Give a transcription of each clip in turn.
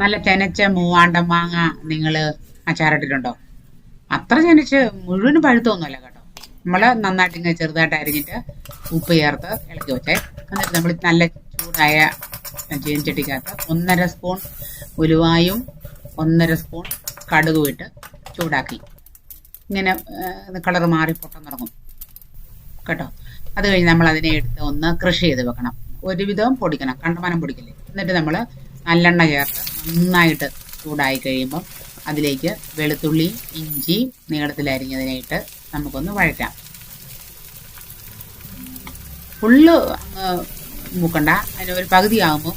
നല്ല ചെനച്ച മൂവാണ്ട മാങ്ങ നിങ്ങൾ അച്ചാറിട്ടിട്ടുണ്ടോ? അത്ര ചെനച്ച് മുഴുവൻ പഴുത്തൊന്നുമല്ല കേട്ടോ. നമ്മൾ നന്നായിട്ട് ഇങ്ങനെ ചെറുതായിട്ട് അരിഞ്ഞിട്ട് ഉപ്പ് ചേർത്ത് ഇളക്കി വെച്ചേ. എന്നിട്ട് നമ്മൾ നല്ല ചൂടായ ചീനച്ചട്ടിക്കകത്ത് ഒന്നര സ്പൂൺ ഉലുവായും ഒന്നര സ്പൂൺ കടുകും ഇട്ട് ചൂടാക്കി. ഇങ്ങനെ കളർ മാറി പൊട്ടം തുടങ്ങും കേട്ടോ? അത് കഴിഞ്ഞ് നമ്മൾ അതിനെ എടുത്ത് ഒന്ന് കൃഷി ചെയ്ത് വെക്കണം. ഒരുവിധം പൊടിക്കണം. കണ്ടമാനം പൊടിക്കില്ലേ? എന്നിട്ട് നമ്മൾ നല്ലെണ്ണ ചേർത്ത് നന്നായിട്ട് ചൂടായി കഴിയുമ്പോൾ അതിലേക്ക് വെളുത്തുള്ളി ഇഞ്ചി നീളത്തിൽ അരിഞ്ഞതിനായിട്ട് നമുക്കൊന്ന് വഴറ്റാം. ഫുള്ള് അങ്ങ് മൂക്കണ്ട. അതിന് ഒരു പകുതി ആകുമ്പോൾ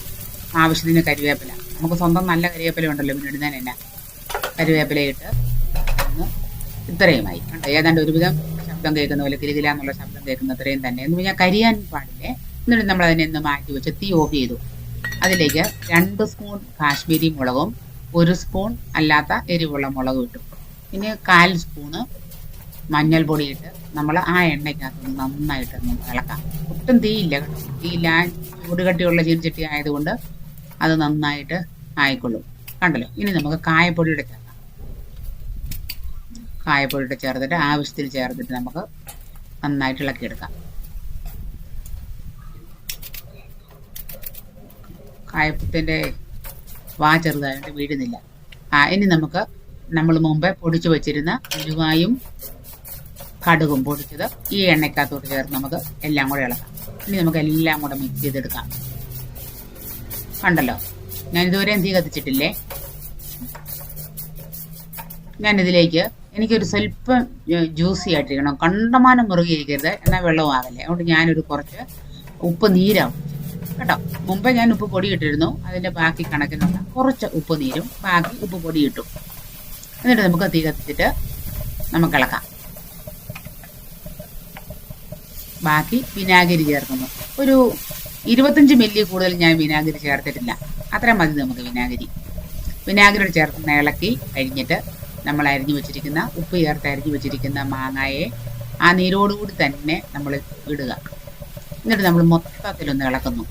ആവശ്യത്തിന് കരിവേപ്പില. നമുക്ക് സ്വന്തം നല്ല കരിവേപ്പില ഉണ്ടല്ലോ പിന്നെ തന്നെ. കരിവേപ്പില ഇട്ട് ഒന്ന് ഇത്രയുമായി. കണ്ടോ? ഏതാണ്ട് ഒരുവിധം ശബ്ദം കേൾക്കുന്ന പോലെ കിരികില എന്നുള്ള ശബ്ദം കേൾക്കുന്ന അത്രയും തന്നെ. എന്ന് പറഞ്ഞാൽ കരിയാൻ പാടില്ലേ? എന്നിട്ട് നമ്മൾ അതിനെ ഒന്ന് മാറ്റി വെച്ച് തീ ഓഫ് ചെയ്തു. അതിലേക്ക് രണ്ട് സ്പൂൺ കാശ്മീരി മുളകും ഒരു സ്പൂൺ അല്ലാത്ത എരിവുള്ള മുളകും ഇട്ടു. പിന്നെ കാൽ സ്പൂണ് മഞ്ഞൾപ്പൊടി ഇട്ട് നമ്മൾ ആ എണ്ണയ്ക്കകത്ത് നന്നായിട്ട് ഇളക്കാം. ഒട്ടും തീയില്ല കേട്ടോ. തീയില്ല ചൂടുകട്ടിയുള്ള ചീരിച്ചട്ടി ആയതുകൊണ്ട് അത് നന്നായിട്ട് ആയിക്കൊള്ളും. കണ്ടല്ലോ? ഇനി നമുക്ക് കായപ്പൊടിയുടെ ചേർക്കാം. കായപ്പൊടിയുടെ ചേർത്തിട്ട് ആവശ്യത്തിൽ ചേർത്തിട്ട് നമുക്ക് നന്നായിട്ട് ഇളക്കിയെടുക്കാം. കായപ്പത്തിന്റെ വാ ചെറുതായിട്ട് വീഴുന്നില്ല. ആ ഇനി നമുക്ക് നമ്മൾ മുമ്പേ പൊടിച്ചു വച്ചിരുന്ന ഉലുവായും കടുകും പൊടിച്ചത് ഈ എണ്ണയ്ക്കകത്തോട്ട് ചേർത്ത് നമുക്ക് എല്ലാം കൂടെ ഇളക്കാം. ഇനി നമുക്ക് എല്ലാം കൂടെ മിക്സ് ചെയ്തെടുക്കാം. കണ്ടല്ലോ? ഞാൻ ഇതുവരെയും തീ കത്തിച്ചിട്ടില്ലേ? ഞാനിതിലേക്ക് എനിക്കൊരു സ്വല്പം ജ്യൂസി ആയിട്ടിരിക്കണം. കണ്ടമാനം മുറുകിയിരിക്കരുത് എന്നാൽ വെള്ളവും ആകല്ലേ. അതുകൊണ്ട് ഞാനൊരു കുറച്ച് ഉപ്പ് നീരാവും കേട്ടോ. മുമ്പേ ഞാൻ ഉപ്പ് പൊടി ഇട്ടിരുന്നു അതിന്റെ ബാക്കി കണക്കിനുള്ള കുറച്ച് ഉപ്പ് നീരും ബാക്കി ഉപ്പ് പൊടി ഇട്ടു എന്നിട്ട് നമുക്ക് തീ കത്തിച്ചിട്ട് നമുക്ക് ഇളക്കാം. ബാക്കി വിനാഗിരി ചേർക്കുന്നു. ഒരു ഇരുപത്തഞ്ച് മില്ലി കൂടുതൽ ഞാൻ വിനാഗിരി ചേർത്തിട്ടില്ല. അത്ര മതി നമുക്ക് വിനാഗിരി. വിനാഗിരി ചേർത്ത് ഇളക്കി കഴിഞ്ഞിട്ട് നമ്മൾ അരിഞ്ഞു വെച്ചിരിക്കുന്ന ഉപ്പ് ചേർത്ത് അരിഞ്ഞു വെച്ചിരിക്കുന്ന മാങ്ങയെ ആ നീരോടുകൂടി തന്നെ നമ്മൾ ഇടുക. എന്നിട്ട് നമ്മൾ മൊത്തത്തിലൊന്ന് ഇളക്കുന്നു.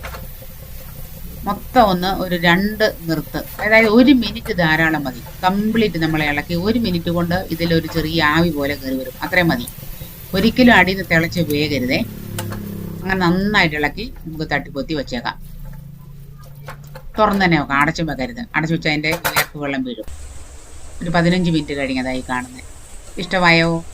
മൊത്തം ഒന്ന് ഒരു രണ്ട് നിർത്ത്. അതായത് ഒരു മിനിറ്റ് ധാരാളം മതി. കംപ്ലീറ്റ് നമ്മൾ ഇളക്കി ഒരു മിനിറ്റ് കൊണ്ട് ഇതിലൊരു ചെറിയ ആവി പോലെ കയറി വരും. അത്രയും മതി. ഒരിക്കലും അടിയിൽ നിന്ന് തിളച്ച് വേകരുതേ. അങ്ങനെ നന്നായിട്ട് ഇളക്കി നമുക്ക് തട്ടിപ്പൊത്തി വെച്ചേക്കാം. തുറന്ന് തന്നെ വെക്കാം അടച്ചും വെക്കരുത്. അടച്ചു വെച്ചാൽ അതിന്റെ വിയർപ്പ് വെള്ളം വീഴും. ഒരു പതിനഞ്ച് മിനിറ്റ് കഴിഞ്ഞതായി കാണുന്നത് ഇഷ്ടമായോ?